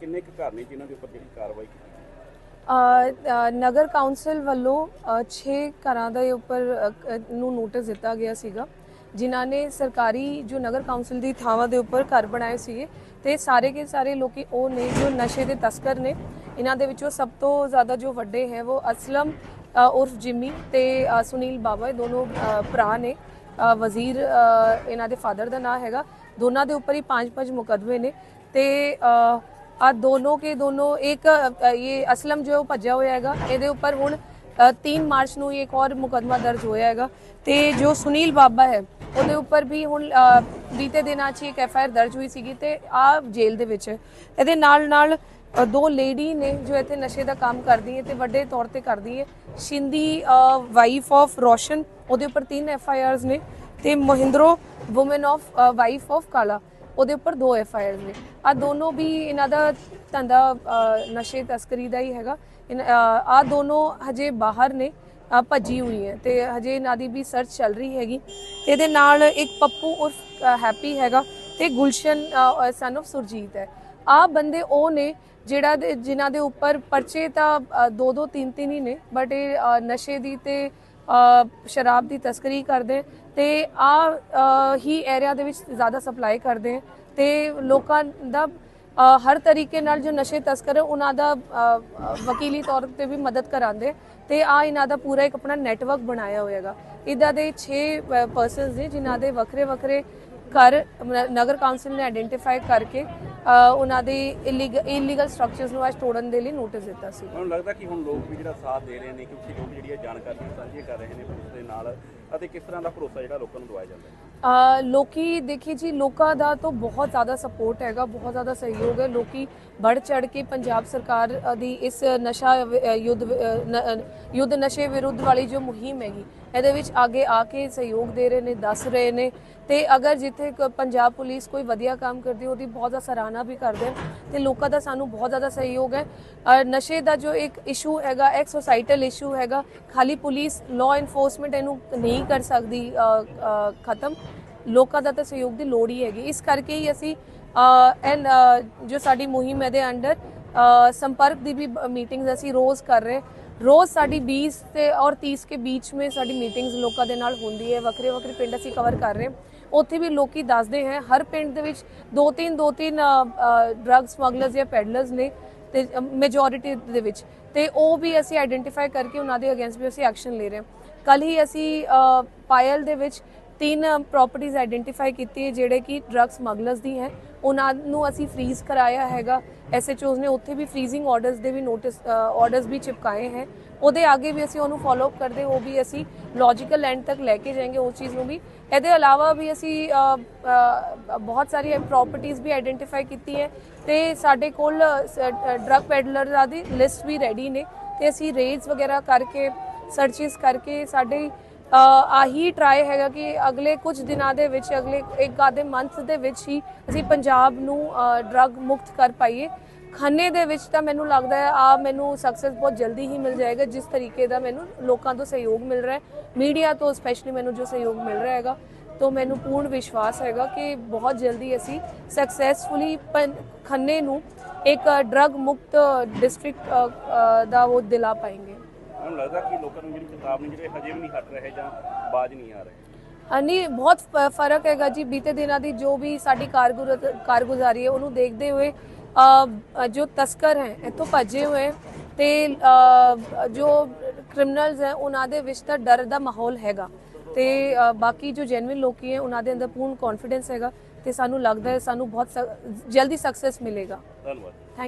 ਕਿੰਨੇ ਕੁ ਘਰ ਨੇ ਜਿਨ੍ਹਾਂ ਦੇ ਉੱਪਰ ਜਿਹੜੀ ਕਾਰਵਾਈ ਕੀਤੀ ਨਗਰ ਕੌਂਸਲ ਵੱਲੋਂ 6 ਘਰਾਂ ਦੇ ਉੱਪਰ ਅ, ਕ- ਨੂੰ ਨੋਟਿਸ ਦਿੱਤਾ ਗਿਆ ਸੀਗਾ ਜਿਨ੍ਹਾਂ ਨੇ ਸਰਕਾਰੀ ਜੋ ਨਗਰ ਕੌਂਸਲ ਦੀ ਥਾਵਾਂ ਦੇ ਉੱਪਰ ਘਰ ਬਣਾਏ ਸੀਗੇ ਤੇ ਸਾਰੇ ਕੇ ਸਾਰੇ ਲੋਕੀ ਉਹ ਨੇ ਜੋ ਨਸ਼ੇ ਦੇ ਤਸਕਰ ਨੇ ਇਹਨਾਂ ਦੇ ਵਿੱਚੋਂ ਸਭ ਤੋਂ ਜ਼ਿਆਦਾ ਜੋ ਵੱਡੇ ਹੈ ਉਹ ਅਸਲਮ ਅ, ਉਰਫ ਜਿਮੀ ਤੇ ਅ, ਸੁਨੀਲ ਬਾਬਾ ਇਹ ਦੋਨੋਂ ਅ, ਭਰਾ ਨੇ ਵਜ਼ੀਰ ਇਹਨਾਂ ਦੇ ਫਾਦਰ ਦਾ ਨਾਮ ਹੈਗਾ। ਦੋਨਾਂ ਦੇ ਉੱਪਰ ਹੀ ਪੰਜ ਪੰਜ ਮੁਕੱਦਮੇ ਨੇ। ਤੇ ਆ ਦੋਨੋਂ ਕੇ ਦੋਨੋਂ, ਇੱਕ ਇਹ ਅਸਲਮ ਜੋ ਭੱਜਿਆ ਹੋਇਆ ਹੈਗਾ। ਇਹਦੇ ਉੱਪਰ ਹੁਣ 3 ਮਾਰਚ ਨੂੰ ਇੱਕ ਹੋਰ ਮੁਕੱਦਮਾ ਦਰਜ ਹੋਇਆ ਹੈਗਾ। ਤੇ ਜੋ ਸੁਨੀਲ ਬਾਬਾ ਹੈ, ਉਹਦੇ ਉੱਪਰ ਵੀ ਹੁਣ ਬੀਤੇ ਦਿਨਾਂ 'ਚ ਇੱਕ ਐਫ ਦਰਜ ਹੋਈ ਸੀਗੀ ਤੇ ਆ ਜੇਲ੍ਹ ਦੇ ਵਿੱਚ ਇਹਦੇ ਨਾਲ ਨਾਲ ਦੋ ਲੇਡੀ ਨੇ ਜੋ ਇੱਥੇ ਨਸ਼ੇ ਦਾ ਕੰਮ ਕਰਦੀ ਹੈ ਤੇ ਵੱਡੇ ਤੌਰ ਤੇ ਕਰਦੀ ਹੈ। ਸ਼ਿੰਦੀ ਵਾਈਫ ਆਫ ਰੋਸ਼ਨ, ਉਹਦੇ ਉੱਪਰ ਤਿੰਨ ਐਫ ਆਈ ਆਰਸ ਨੇ ਤੇ Mahindru woman of wife of ਕਾਲਾ, ਉਹਦੇ ਉੱਪਰ ਦੋ ਐਫ ਆਈ ਆਰਸ ਨੇ। ਆ ਦੋਨੋਂ ਵੀ ਇਹਨਾਂ ਦਾ ਧੰਦਾ ਨਸ਼ੇ ਤਸਕਰੀ ਦਾ ਹੀ ਹੈਗਾ। ਆ ਦੋਨੋਂ ਹਜੇ ਬਾਹਰ ਨੇ ਭੱਜੀ ਹੋਈ ਹੈ ਤੇ ਹਜੇ ਇਹਨਾਂ ਦੀ ਵੀ ਸਰਚ ਚੱਲ ਰਹੀ ਹੈਗੀ। ਤੇ ਇਹਦੇ ਨਾਲ ਇੱਕ ਪੱਪੂ ਉਰਫ ਹੈਪੀ ਹੈਗਾ ਤੇ ਗੁਲਸ਼ਨ ਸਨ ਆਫ ਸੁਰਜੀਤ ਹੈ। ਆ ਬੰਦੇ ਉਹ ਨੇ ਜਿਹੜਾ ਦੇ- ਜਿਨ੍ਹਾਂ ਦੇ ਉੱਪਰ ਪਰਚੇ ਤਾਂ ਦੋ ਦੋ ਤਿੰਨ ਤਿੰਨ ਹੀ ਨੇ ਬਟ ਇਹ ਨਸ਼ੇ ਦੀ ਤੇ ਸ਼ਰਾਬ ਦੀ ਤਸਕਰੀ ਕਰਦੇ ਤੇ ਆ ਹੀ ਏਰੀਆ ਦੇ ਵਿੱਚ ਜ਼ਿਆਦਾ ਸਪਲਾਈ ਕਰਦੇ ਹੈ ਤੇ ਲੋਕਾਂ ਦਾ ਹਰ ਤਰੀਕੇ ਨਾਲ ਜੋ ਨਸ਼ੇ ਤਸਕਰ ਉਹਨਾਂ ਦਾ ਵਕੀਲੀ ਤੌਰ ਤੇ ਵੀ ਮਦਦ ਕਰਾਉਂਦੇ ਤੇ ਆ ਇਹਨਾਂ ਦਾ ਪੂਰਾ ਇੱਕ ਆਪਣਾ ਨੈਟਵਰਕ ਬਣਾਇਆ ਹੋਇਆਗਾ ਇਦਾਂ ਦੇ 6 ਪਰਸਨਸ ਨੇ ਜਿਨ੍ਹਾਂ ਦੇ ਵੱਖਰੇ ਵੱਖਰੇ ਘਰ ਨਗਰ ਕੌਂਸਲ ਨੇ ਆਇਡੈਂਟੀਫਾਈ ਕਰਕੇ ਉਹਨਾਂ ਦੇ ਇਲੀਗਲ ਸਟਰਕਚਰਸ ਨੂੰ ਅੱਜ ਤੋੜਨ ਦੇ ਲਈ ਨੋਟਿਸ ਦਿੱਤਾ ਸੀ। ਮੈਨੂੰ ਲੱਗਦਾ ਕਿ ਹੁਣ ਲੋਕ ਵੀ ਜਿਹੜਾ ਸਾਥ ਦੇ ਰਹੇ ਨੇ ਕਿਉਂਕਿ ਲੋਕ ਜਿਹੜੀਆਂ ਜਾਣਕਾਰੀਆਂ ਸਾਂਝੀਆਂ ਕਰ ਰਹੇ ਨੇ ਪੁਲਿਸ ਦੇ ਨਾਲ ਅਤੇ ਕਿਸ ਤਰ੍ਹਾਂ ਦਾ ਭਰੋਸਾ ਜਿਹੜਾ ਲੋਕਾਂ ਨੂੰ ਦਵਾਇਆ ਜਾਂਦਾ ਹੈ? ਅ, ਲੋਕੀ ਦੇਖੀ ਜੀ ਲੋਕਾਂ ਦਾ ਤਾਂ ਬਹੁਤ ਜ਼ਿਆਦਾ ਸਪੋਰਟ ਹੈਗਾ ਬਹੁਤ ਜ਼ਿਆਦਾ ਸਹਿਯੋਗ ਹੈ। ਲੋਕੀ ਵੱਧ ਚੜ ਕੇ ਪੰਜਾਬ ਸਰਕਾਰ ਦੀ ਇਸ ਨਸ਼ਾ ਯੁੱਧ ਯੁੱਧ ਨਸ਼ੇ ਵਿਰੁੱਧ ਵਾਲੀ ਜੋ ਮੁਹਿੰਮ ਹੈਗੀ ਇਹਦੇ ਵਿੱਚ ਅੱਗੇ ਆ ਕੇ ਸਹਿਯੋਗ ਦੇ ਰਹੇ ਨੇ ਦੱਸ ਰਹੇ ਨੇ। ਤੇ ਅਗਰ ਜਿੱਥੇ ਪੰਜਾਬ ਪੁਲਿਸ ਕੋਈ ਵਧੀਆ ਕੰਮ ਕਰਦੀ ਉਹਦੀ ਬਹੁਤ ਜ਼ਿਆਦਾ ਸਰਾਹਨਾ ਵੀ ਕਰਦੇ ਨੇ ਤੇ ਲੋਕਾਂ ਦਾ ਸਾਨੂੰ ਬਹੁਤ ਜ਼ਿਆਦਾ ਸਹਿਯੋਗ ਹੈ। ਨਸ਼ੇ ਦਾ ਜੋ ਇੱਕ ਇਸ਼ੂ ਹੈਗਾ, ਇੱਕ ਸੋਸਾਈਟਲ ਇਸ਼ੂ ਹੈਗਾ, ਖਾਲੀ ਪੁਲਿਸ ਲਾਅ ਇਨਫੋਰਸਮੈਂਟ ਇਹਨੂੰ ਨਹੀਂ ਕਰ ਸਕਦੀ ਖਤਮ। ਲੋਕਾਂ ਦਾ ਤਾਂ ਸਹਿਯੋਗ ਦੀ ਲੋੜ ਹੀ ਹੈਗੀ। ਇਸ ਕਰਕੇ ਹੀ ਅਸੀਂ ਐਂਡ ਜੋ ਸਾਡੀ ਮੁਹਿੰਮ ਹੈ ਦੇ ਅੰਡਰ ਸੰਪਰਕ ਦੀ ਵੀ ਮੀਟਿੰਗਸ ਅਸੀਂ ਰੋਜ਼ ਕਰ ਰਹੇ ਰੋਜ਼ ਸਾਡੀ 20 ਤੇ ਔਰ 30 ਕੇ ਬੀਚ में ਸਾਡੀ ਮੀਟਿੰਗਸ ਲੋਕਾਂ ਦੇ ਨਾਲ ਹੁੰਦੀ ਹੈ। ਵੱਖਰੇ ਵੱਖਰੇ ਪਿੰਡ ਅਸੀਂ ਕਵਰ ਕਰ ਰਹੇ ਉੱਥੇ ਵੀ ਲੋਕੀ ਦੱਸਦੇ ਹੈ, ਹਰ ਪਿੰਡ ਦੇ ਵਿੱਚ ਦੋ ਤਿੰਨ ਦੋ ਤਿੰਨ ਡਰੱਗ ਸਮਗਲਰਸ ਜਾਂ ਪੈਡਲਰਸ ਨੇ ਤੇ ਮੈਜੋਰਿਟੀ ਦੇ ਵਿੱਚ। ਤੇ ਉਹ ਵੀ ਅਸੀਂ ਆਈਡੈਂਟੀਫਾਈ ਕਰਕੇ ਉਹਨਾਂ ਦੇ ਅਗੇਂਸਟ ਵੀ ਅਸੀਂ ਐਕਸ਼ਨ ਲੈ ਰਹੇ ਹਾਂ। ਕੱਲ ਹੀ ਅਸੀਂ ਪਾਇਲ ਦੇ ਵਿੱਚ ਤਿੰਨ ਪ੍ਰਾਪਰਟੀਆਂ ਆਈਡੈਂਟੀਫਾਈ ਕੀਤੀ ਹੈ ਜਿਹੜੇ ਕਿ ਡਰੱਗ ਸਮਗਲਰਸ ਦੀ ਹੈ। ਉਹਨਾਂ ਨੂੰ ਅਸੀਂ ਫ੍ਰੀਜ਼ ਕਰਾਇਆ ਹੈਗਾ। ਐਸਐਚਓਜ਼ ਨੇ ਉੱਥੇ ਵੀ ਫ੍ਰੀਜ਼ਿੰਗ ਆਰਡਰਸ ਦੇ ਵੀ ਨੋਟਿਸ ਆਰਡਰਸ ਵੀ ਚਿਪਕਾਏ ਹੈ। ਉਹਦੇ ਅੱਗੇ ਵੀ ਅਸੀਂ ਉਹਨੂੰ ਫਾਲੋ ਅਪ ਕਰਦੇ, ਉਹ ਵੀ ਅਸੀਂ ਲੌਜੀਕਲ ਐਂਡ ਤੱਕ ਲੈ ਕੇ ਜਾਏਗੇ ਉਸ ਚੀਜ਼ ਨੂੰ ਵੀ। ਇਹਦੇ ਇਲਾਵਾ ਵੀ ਅਸੀਂ ਬਹੁਤ ਸਾਰੀਆਂ ਪ੍ਰਾਪਰਟੀਆਂ ਵੀ ਆਈਡੈਂਟੀਫਾਈ ਕੀਤੀ ਹੈ ਤੇ ਸਾਡੇ ਕੋਲ ਡਰੱਗ ਪੈਡਲਰਾਂ ਦੀ ਲਿਸਟ ਵੀ ਰੈਡੀ ਨੇ ਤੇ ਅਸੀਂ ਰੇਡਸ ਵਗੈਰਾ ਕਰਕੇ ਸਰਚਿਸ ਕਰਕੇ ਸਾਡੇ ਆਹੀ ਟਰਾਈ ਹੈਗਾ ਕਿ ਅਗਲੇ ਕੁਝ ਦਿਨਾਂ ਦੇ ਵਿੱਚ, ਅਗਲੇ ਇੱਕ ਆਧੇ ਮੰਥ ਦੇ ਵਿੱਚ ਹੀ ਅਸੀਂ ਪੰਜਾਬ ਨੂੰ ਡਰੱਗ ਮੁਕਤ ਕਰ ਪਾਈਏ। ਖੰਨੇ ਦੇ ਵਿੱਚ ਤਾਂ ਮੈਨੂੰ ਲੱਗਦਾ ਹੈ ਆ ਮੈਨੂੰ ਸਕਸੈਸ ਬਹੁਤ ਜਲਦੀ ਹੀ ਮਿਲ ਜਾਏਗਾ, ਜਿਸ ਤਰੀਕੇ ਦਾ ਮੈਨੂੰ ਲੋਕਾਂ ਤੋਂ ਸਹਿਯੋਗ ਮਿਲ ਰਿਹਾ ਹੈ। ਮੀਡੀਆ ਤੋਂ ਸਪੈਸ਼ਲੀ ਮੈਨੂੰ ਜੋ ਸਹਿਯੋਗ ਮਿਲ ਰਿਹਾ ਹੈਗਾ, ਤੋਂ ਮੈਨੂੰ ਪੂਰਨ ਵਿਸ਼ਵਾਸ ਹੈਗਾ ਕਿ ਬਹੁਤ ਜਲਦੀ ਅਸੀਂ ਸਕਸੈਸਫੁਲੀ ਖੰਨੇ ਨੂੰ ਇੱਕ ਡਰੱਗ ਮੁਕਤ ਡਿਸਟ੍ਰਿਕਟ ਦਾ ਉਹ ਦਿਲਾ ਪਾਏਗੇ। ਮੈਨੂੰ ਲੱਗਦਾ ਕਿ ਲੋਕਾਂ ਨੂੰ ਜਿਹੜੀ ਚੇਤਾਵਨੀ ਜਿਹੜੇ ਹਜੇ ਵੀ ਨਹੀਂ ਹਟ ਰਹੇ ਜਾਂ ਬਾਜ ਨਹੀਂ ਆ ਰਹੇ। ਨਹੀਂ ਬਹੁਤ ਫ਼ਰਕ ਹੈਗਾ ਜੀ। ਬੀਤੇ ਦਿਨਾਂ ਦੀ ਜੋ ਵੀ ਸਾਡੀ ਕਾਰਗੁਜ਼ਾਰੀ ਹੈ ਉਹਨੂੰ ਦੇਖਦੇ ਹੋਏ ਜੋ ਤਸਕਰ ਹੈ ਇੱਥੋਂ ਭੱਜੇ ਹੋਏ ਤੇ ਜੋ ਕ੍ਰਿਮੀਨਲਸ ਹੈ ਉਹਨਾਂ ਦੇ ਵਿੱਚ ਤਾਂ ਡਰ ਦਾ ਮਾਹੌਲ ਹੈਗਾ। ਤੇ ਬਾਕੀ ਜੋ ਜੈਨੂਇਨ ਲੋਕੀ ਹੈ ਉਹਨਾਂ ਦੇ ਅੰਦਰ ਪੂਰਨ ਕੌਨਫੀਡੈਂਸ ਹੈਗਾ ਤੇ ਸਾਨੂੰ ਲੱਗਦਾ ਹੈ ਸਾਨੂੰ ਬਹੁਤ ਜਲਦੀ ਸਕਸੈਸ ਮਿਲੇਗਾ। ਧੰਨਵਾਦ।